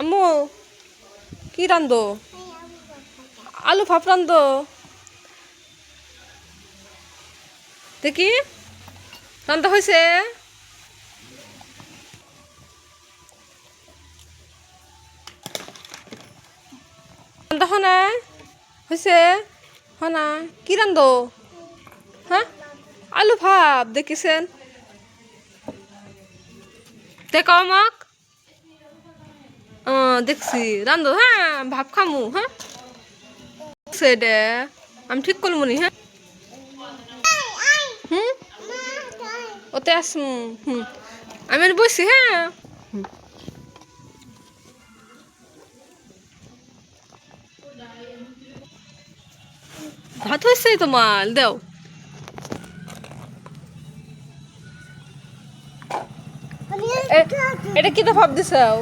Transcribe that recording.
আম্মু, কি রান্ধো? আলু ভাপ রান্ধো। দেখি, রান্ধা হয়েছে রান্ধা হনা? হয়েছে হনা, কি রান্ধো? হ্যাঁ? আলু ভাপ, দেখিছেন? দেখো আমাক। দেখছি। রান্ধো হ্যাঁ ভাব খামু হ্যাঁ? সেডে আমি ঠিক করব হ্যাঁ? হুম? ওতে আসুন হুম আমি আর বসি হ্যাঁ? ভাত হয়েছে তোমার? দেও। এটা কি তো ভাব দিছাও?